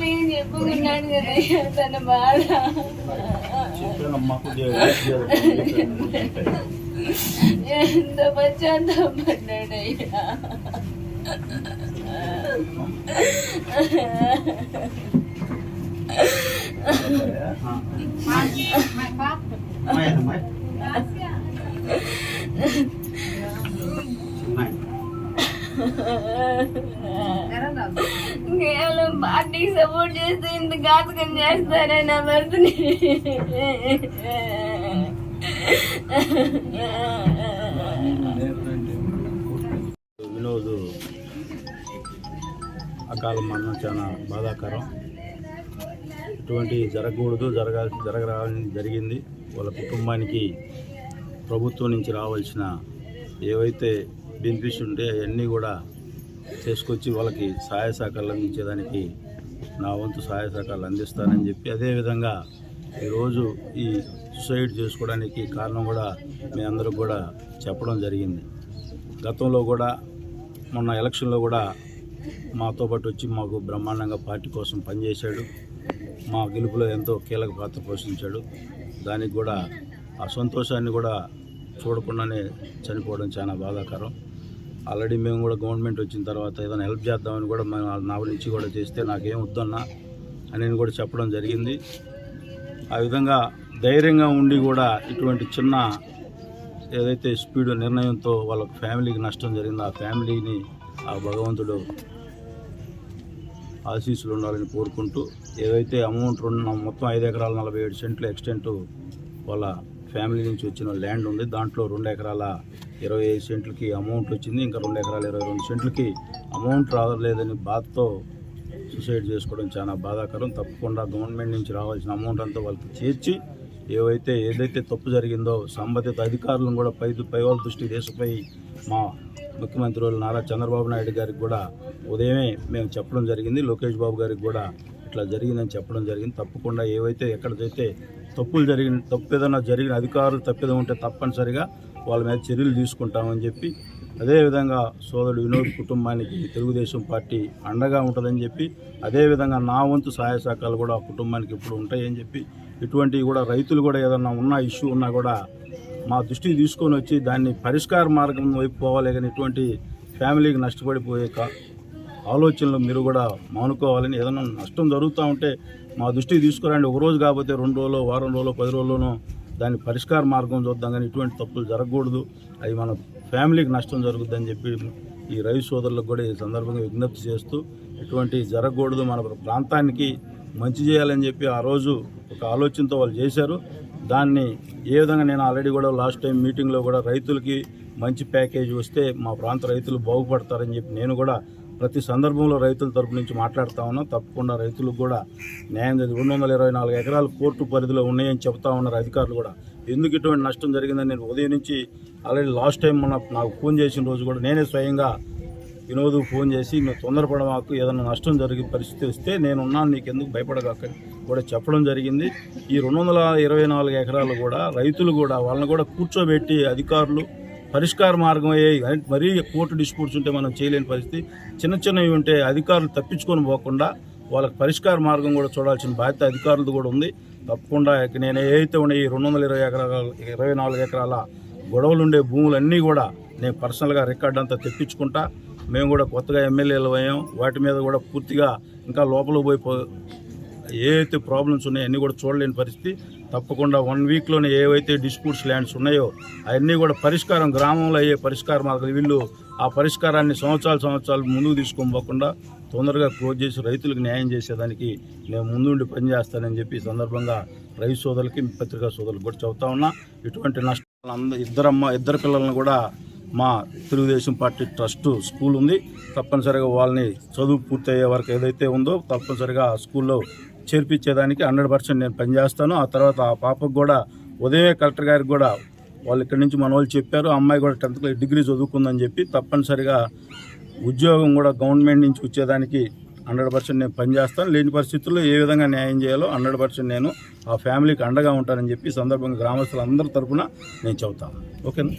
నేను చెప్పుకున్నాను కదా తన బాధ చెప్పానమ్మా కొద్దిగా ఎంత పశ్చాత్తాపడ్డాడయ్యా కేవలం పార్టీకి సపోర్ట్ చేస్తే ఇంత ఘాతకం చేస్తారే నా భర్తని వినోద్ అకాల మరణం చాలా బాధాకరం. ఎటువంటి జరగకూడదు జరగాల్సి జరగరావాలని జరిగింది. వాళ్ళ కుటుంబానికి ప్రభుత్వం నుంచి రావాల్సిన ఏవైతే బెనిఫిట్స్ ఉంటే అవన్నీ కూడా చేసుకొచ్చి వాళ్ళకి సహాయ సహకారాలు అందించేదానికి నా వంతు సహాయ సహకారాలు అందిస్తానని చెప్పి అదేవిధంగా ఈరోజు ఈ సూసైడ్ చేసుకోవడానికి కారణం కూడా మీ అందరూ కూడా చెప్పడం జరిగింది. గతంలో కూడా మొన్న ఎలక్షన్లో కూడా మాతో పాటు వచ్చి మాకు బ్రహ్మాండంగా పార్టీ కోసం పనిచేశాడు. మా గెలుపులో ఎంతో కీలక పాత్ర పోషించాడు. దానికి కూడా ఆ సంతోషాన్ని కూడా చూడకుండానే చనిపోవడం చాలా బాధాకరం. ఆల్రెడీ మేము కూడా గవర్నమెంట్ వచ్చిన తర్వాత ఏదైనా హెల్ప్ చేద్దామని కూడా మేము నా నుంచి కూడా చేస్తే నాకేం వద్దన్నా అని నేను కూడా చెప్పడం జరిగింది. ఆ విధంగా ధైర్యంగా ఉండి కూడా ఇటువంటి చిన్న ఏదైతే స్పీడ్ నిర్ణయంతో వాళ్ళ ఫ్యామిలీకి నష్టం జరిగిందో ఆ ఫ్యామిలీని ఆ భగవంతుడు ఆశీస్సులు ఉండాలని కోరుకుంటూ ఏదైతే అమౌంట్ ఉన్న మొత్తం ఐదు ఎకరాల నలభై ఏడు సెంట్లు ఎక్స్టెంట్ వాళ్ళ ఫ్యామిలీ నుంచి వచ్చిన ల్యాండ్ ఉంది. దాంట్లో రెండు ఎకరాల ఇరవై ఐదు సెంట్లకి అమౌంట్ వచ్చింది. ఇంకా రెండు ఎకరాల ఇరవై రెండు సెంట్లకి అమౌంట్ రాలేదని బాధతో సూసైడ్ చేసుకోవడం చాలా బాధాకరం. తప్పకుండా గవర్నమెంట్ నుంచి రావాల్సిన అమౌంట్ అంతా వాళ్ళకి చేర్చి ఏవైతే ఏదైతే తప్పు జరిగిందో సంబంధిత అధికారులను కూడా పై పై దృష్టి దేశపై మా ముఖ్యమంత్రి వాళ్ళు నారా చంద్రబాబు నాయుడు గారికి కూడా ఉదయమే మేము చెప్పడం జరిగింది. లోకేష్ బాబు గారికి కూడా ఇట్లా జరిగిందని చెప్పడం జరిగింది. తప్పకుండా ఏవైతే ఎక్కడైతే తప్పులు జరిగిన తప్పు ఏదైనా జరిగిన అధికారులు తప్పిదం ఉంటే తప్పనిసరిగా వాళ్ళ మీద చర్యలు తీసుకుంటామని చెప్పి అదేవిధంగా సోదరుడు వినోద్ కుటుంబానికి తెలుగుదేశం పార్టీ అండగా ఉంటుందని చెప్పి అదేవిధంగా నా వంతు సహాయ సహకారాలు కూడా కుటుంబానికి ఇప్పుడు ఉంటాయని చెప్పి ఇటువంటివి కూడా రైతులు కూడా ఏదన్నా ఉన్న ఇష్యూ ఉన్నా కూడా మా దృష్టికి తీసుకొని వచ్చి దాన్ని పరిష్కార మార్గం వైపు పోవాలి కానీ ఇటువంటి ఫ్యామిలీకి నష్టపడిపోయే ఆలోచనలు మీరు కూడా మానుకోవాలని ఏదైనా నష్టం జరుగుతూ ఉంటే మా దృష్టికి తీసుకురండి. ఒక రోజు కాకపోతే రెండు రోజులు వారం రోజులు పది రోజుల్లోనూ దాని పరిష్కార మార్గం చూద్దాం కానీ ఇటువంటి తప్పులు జరగకూడదు. అవి మన ఫ్యామిలీకి నష్టం జరుగుద్దని చెప్పి ఈ రైతు సోదరులకు కూడా ఈ సందర్భంగా విజ్ఞప్తి చేస్తూ ఇటువంటి జరగకూడదు. మన ప్రాంతానికి మంచి చేయాలని చెప్పి ఆ రోజు ఒక ఆలోచనతో వాళ్ళు చేశారు. దాన్ని ఏ విధంగా నేను ఆల్రెడీ కూడా లాస్ట్ టైం మీటింగ్లో కూడా రైతులకి మంచి ప్యాకేజ్ వస్తే మా ప్రాంత రైతులు బాగుపడతారని చెప్పి నేను కూడా ప్రతి సందర్భంలో రైతుల తరపు నుంచి మాట్లాడుతూ ఉన్నాం. తప్పకుండా రైతులకు కూడా న్యాయం జరిగి రెండు వందల ఇరవై నాలుగు ఎకరాలు కోర్టు పరిధిలో ఉన్నాయని చెప్తా ఉన్నారు అధికారులు కూడా. ఎందుకు ఇటువంటి నష్టం జరిగిందని నేను ఉదయం నుంచి ఆల్రెడీ లాస్ట్ టైం మన నాకు ఫోన్ చేసిన రోజు కూడా నేనే స్వయంగా వినోద్ ఫోన్ చేసి నువ్వు తొందరపడమాకు ఏదైనా నష్టం జరిగే పరిస్థితి వస్తే నేనున్నాను నీకు ఎందుకు భయపడగాక కూడా చెప్పడం జరిగింది. ఈ రెండు వందల ఇరవై నాలుగు ఎకరాలు కూడా రైతులు కూడా వాళ్ళని కూడా కూర్చోబెట్టి అధికారులు పరిష్కార మార్గం అయ్యాయి మరీ కోర్టు డిస్ప్యూట్స్ ఉంటే మనం చేయలేని పరిస్థితి. చిన్న చిన్నవి ఉంటే అధికారులు తప్పించుకొని పోకుండా వాళ్ళకి పరిష్కార మార్గం కూడా చూడాల్సిన బాధ్యత అధికారులది కూడా ఉంది. తప్పకుండా నేను ఏదైతే ఉన్నాయి ఈ రెండు వందల ఇరవై ఎకరాల ఇరవై నాలుగు ఎకరాల గొడవలు ఉండే భూములన్నీ కూడా నేను పర్సనల్గా రికార్డ్ అంతా తెప్పించుకుంటా. మేము కూడా కొత్తగా ఎమ్మెల్యేలు అయ్యాం. వాటి మీద కూడా పూర్తిగా ఇంకా లోపల పోయి పో- ఏవైతే ప్రాబ్లమ్స్ ఉన్నాయో అన్నీ కూడా చూడలేని పరిస్థితి. తప్పకుండా వన్ వీక్లోనే ఏవైతే డిస్ప్యూట్స్ ల్యాండ్స్ ఉన్నాయో అవన్నీ కూడా పరిష్కారం గ్రామంలో అయ్యే పరిష్కార మార్గాలు వీళ్ళు ఆ పరిష్కారాన్ని సంవత్సరాలు సంవత్సరాలు ముందుకు తీసుకొని తొందరగా క్లోజ్ చేసి రైతులకు న్యాయం చేసేదానికి నేను ముందుండి పనిచేస్తానని చెప్పి సందర్భంగా రైతు సోదరులకి పత్రికా సోదరులకు కూడా చెబుతా ఉన్నా. ఇటువంటి నష్టాలు ఇద్దరమ్మ ఇద్దరు పిల్లలను కూడా మా తెలుగుదేశం పార్టీ ట్రస్ట్ స్కూల్ ఉంది. తప్పనిసరిగా వాళ్ళని చదువు పూర్తయ్యే వరకు ఏదైతే ఉందో తప్పనిసరిగా ఆ స్కూల్లో చేర్పించేదానికి హండ్రెడ్ పర్సెంట్ నేను పనిచేస్తాను. ఆ తర్వాత ఆ పాపకు కూడా ఉదయమే కలెక్టర్ గారికి కూడా వాళ్ళు ఇక్కడి నుంచి మన వాళ్ళు చెప్పారు అమ్మాయి కూడా టెన్త్ క్లాస్ డిగ్రీ చదువుకుందని చెప్పి తప్పనిసరిగా ఉద్యోగం కూడా గవర్నమెంట్ నుంచి వచ్చేదానికి హండ్రెడ్ పర్సెంట్ నేను పనిచేస్తాను. లేని పరిస్థితుల్లో ఏ విధంగా న్యాయం చేయాలో హండ్రెడ్ పర్సెంట్ నేను ఆ ఫ్యామిలీకి అండగా ఉంటానని చెప్పి సందర్భంగా గ్రామస్తులందరి తరఫున నేను చెబుతాను. ఓకేనా?